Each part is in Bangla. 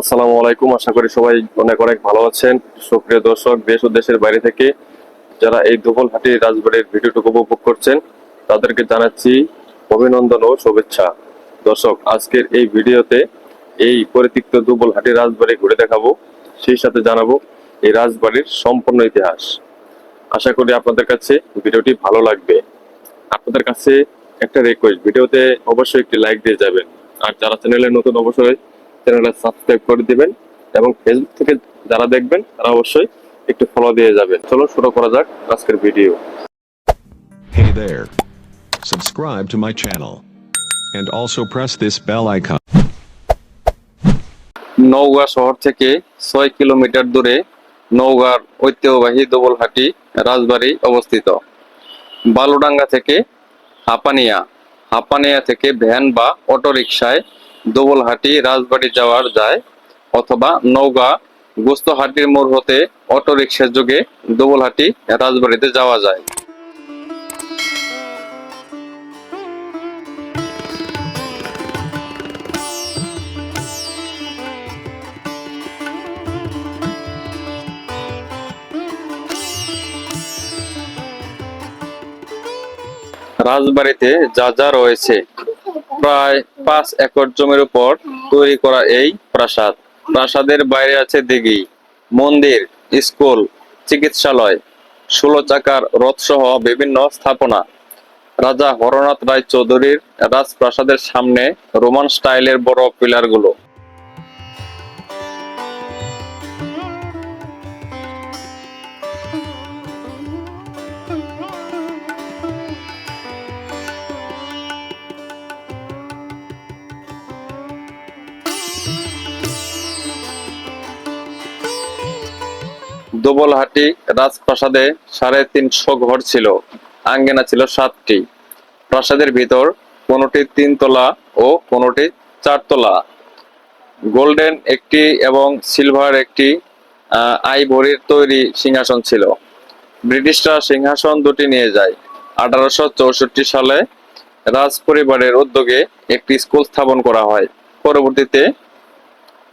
আসসালামু আলাইকুম। আশা করি সবাই অনেক অনেক ভালো আছেন। সুপ্রিয় দর্শক, দেশ ও দেশের বাইরে থেকে যারা এই দুবলহাটি রাজবাড়ির ভিডিওটুকু উপভোগ করছেন, তাদেরকে জানাচ্ছি অভিনন্দন ও শুভেচ্ছা। দর্শক, আজকের এই ভিডিওতে এই পরিতিক্ত দুবলহাটি রাজবাড়ি ঘুরে দেখাবো। সেই সাথে জানাব এই রাজবাড়ির সম্পূর্ণ ইতিহাস। আশা করি আপনাদের কাছে ভিডিওটি ভালো লাগবে। আপনাদের কাছে একটা রিকোয়েস্ট ভিডিওতে অবশ্যই একটি লাইক দিয়ে যাবেন। আর যারা চ্যানেলে নতুন, অবশ্যই চ্যানেলটা সাবস্ক্রাইব করে দিবেন এবং ফেসবুক থেকে যারা দেখবেন তারা অবশ্যই একটু ফলো দিয়ে যাবেন চলো শুরু করা যাক আজকের video Hey there. Subscribe to my channel. And also press this bell icon. Naogaon শহর থেকে ছয় কিলোমিটার দূরে নওগাঁর ঐতিহ্যবাহী দোবলহাটি রাজবাড়ি অবস্থিত বালুডাঙ্গা থেকে হাপানিয়া হাপানিয়া থেকে ভ্যান বা অটোরিকশায় দোবলহাটি রাজবাড়ি যাওয়ার যায় অথবা নওগাঁ গুস্তহাটির মোড় হতে অটোরিকশার যোগে দোবলহাটি রাজবাড়িতে যাওয়া যায়। রাজবাড়িতে যা যা রয়েছে, প্রায় পাঁচ একর জমির উপর তৈরি করা এই প্রাসাদ। প্রাসাদের বাইরে আছে দিঘি, মন্দির, স্কুল, চিকিৎসালয়, ষোলো চাকার রথ সহ বিভিন্ন স্থাপনা। রাজা হরনাথ রায় চৌধুরীর রাজপ্রাসাদের সামনে রোমান স্টাইলের বড় পিলারগুলো। দোবলহাটি রাজপ্রাসাদে সাড়ে তিনশো ঘর ছিল, আঙ্গিনা ছিল সাতটি। প্রাসাদের ভিতর কোনোটি তিনতলা ও কোনোটি চারতলা। গোল্ডেন একটি এবং সিলভার একটি আইভরির তৈরি সিংহাসন ছিল। ব্রিটিশরা সিংহাসন দুটি নিয়ে যায়। আঠারোশো চৌষট্টি সালে রাজ পরিবারের উদ্যোগে একটি স্কুল স্থাপন করা হয়। পরবর্তীতে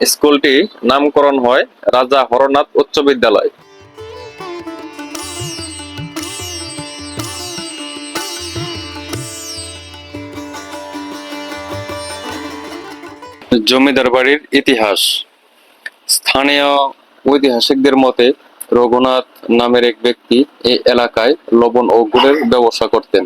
স্কুলটি নামকরণ হয় রাজা হরনাথ উচ্চ বিদ্যালয়। জমিদার বাড়ির ইতিহাস। স্থানীয় ঐতিহাসিকদের মতে রঘুনাথ নামের এক ব্যক্তি এই এলাকায় লবণ ও গুড়ের ব্যবসা করতেন।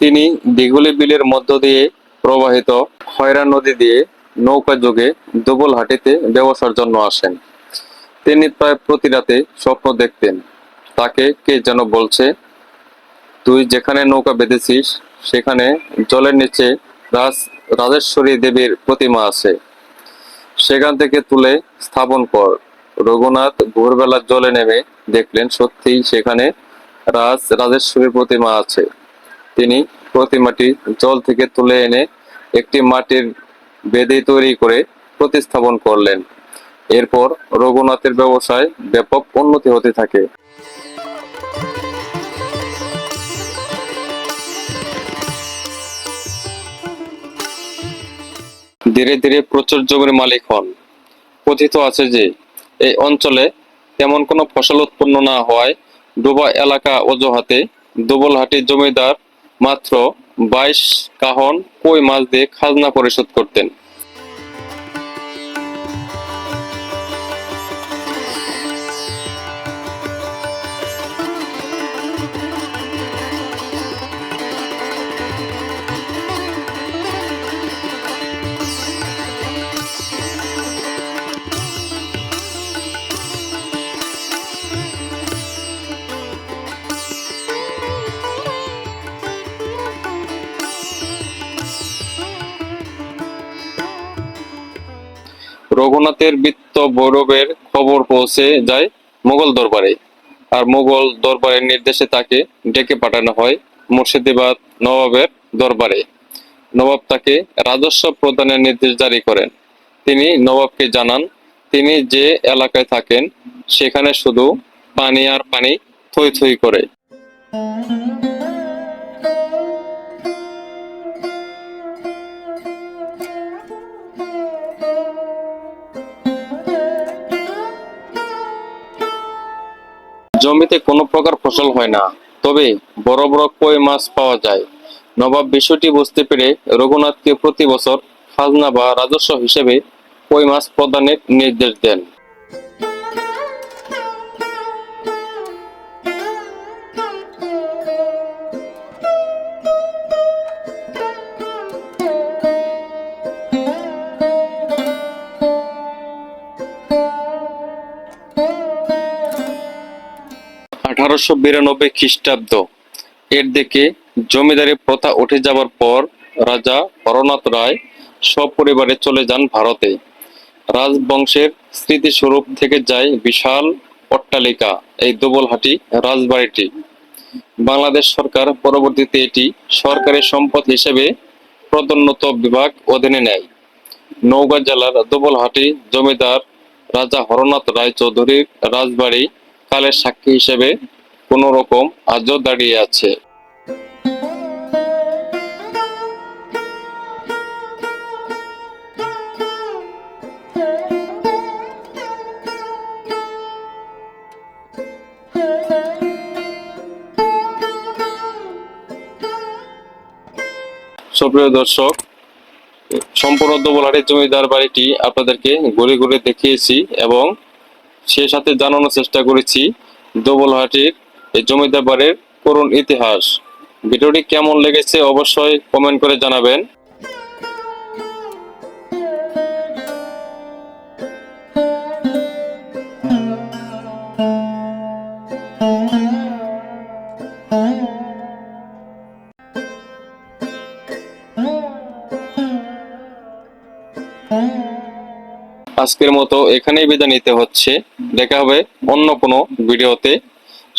তিনি দিঘুলি বিলের মধ্য দিয়ে প্রবাহিত খয়রা নদী দিয়ে নৌকা যোগে দুবলহাটিতে ব্যবসার জন্য আসেন। তিনি প্রায় প্রতি রাতে স্বপ্ন দেখতেন। তাকে কে যেন বলছে, তুই যেখানে নৌকা বেঁধেছিস, সেখানে জলের নিচে রাজ, রাজেশ্বরী দেবীর প্রতিমা আছে। সেখান থেকে তুলে স্থাপন কর। রঘুনাথ ভোরবেলা জলে নেমে দেখলেন সত্যিই সেখানে রাজ রাজেশ্বরীর প্রতিমা আছে। তিনি প্রতিমাটি জল থেকে তুলে এনে একটি মাটির বেদি তৈরি করে প্রতিস্থাপন করলেন। এরপর রঘুনাথের ব্যবসায় ব্যাপক উন্নতি হতে থাকে। ধীরে ধীরে প্রচুর জমির মালিক হন। কথিত আছে যে, এই অঞ্চলে তেমন কোনো ফসল উৎপন্ন না হওয়ায় ডোবা এলাকা অজুহাতে দুবলহাটি জমিদার মাত্র বাইশ কাহন কই মাছ দিয়ে খাজনা পরিশোধ করতেন? রঘুনাথের বৃত্ত ভৈরবের খবর পৌঁছে যায় মোগল দরবারে। আর মোগল দরবারের নির্দেশে তাকে ডেকে পাঠানো হয় মুর্শিদাবাদ নবাবের দরবারে। নবাব তাকে রাজস্ব প্রদানের নির্দেশ জারি করেন। তিনি নবাবকে জানান, তিনি যে এলাকায় থাকেন, সেখানে শুধু পানি আর পানি থই থই করে। জমিতে কোনো প্রকার ফসল হয় না। তবে বড় বড় কই মাছ পাওয়া যায়। নবাব বিষয়টি বুঝতে পেরে রঘুনাথকে প্রতি বছর খাজনা বা রাজস্ব হিসেবে কই মাছ প্রদানের নির্দেশ দেন। আঠারোশো বিরানব্বই খ্রিস্টাব্দ। এর দিকে জমিদারি প্রথা উঠে যাবার পর রাজা হরনাথ রায় সপরিবারে চলে যান ভারতে। রাজবংশের স্মৃতিস্বরূপ থেকে যায় বিশাল অট্টালিকা, এই দোবলহাটি রাজবাড়িটি। বাংলাদেশ সরকার পরবর্তীতে এটি সরকারি সম্পদ হিসেবে প্রদন্নত বিভাগ অধীনে নেয়। নওগাঁ জেলার দোবলহাটি জমিদার রাজা হরনাথ রায় চৌধুরীর রাজবাড়ি কালের সাক্ষী হিসেবে কোন রকম আজও দাঁড়িয়ে আছে। সুপ্রিয় দর্শক, সম্পূর্ণ দোবলহাটি জমিদার বাড়িটি আপনাদেরকে ঘুরে ঘুরে দেখিয়েছি এবং সে সাথে জানানোর চেষ্টা করেছি দোবলহাটির এই জমিদার বাড়ির করুণ ইতিহাস। ভিডিওটি কেমন লেগেছে অবশ্যই কমেন্ট করে জানাবেন। আজকের মতো এখানেই বিদায় নিতে হচ্ছে। দেখা হবে অন্য কোনো ভিডিওতে।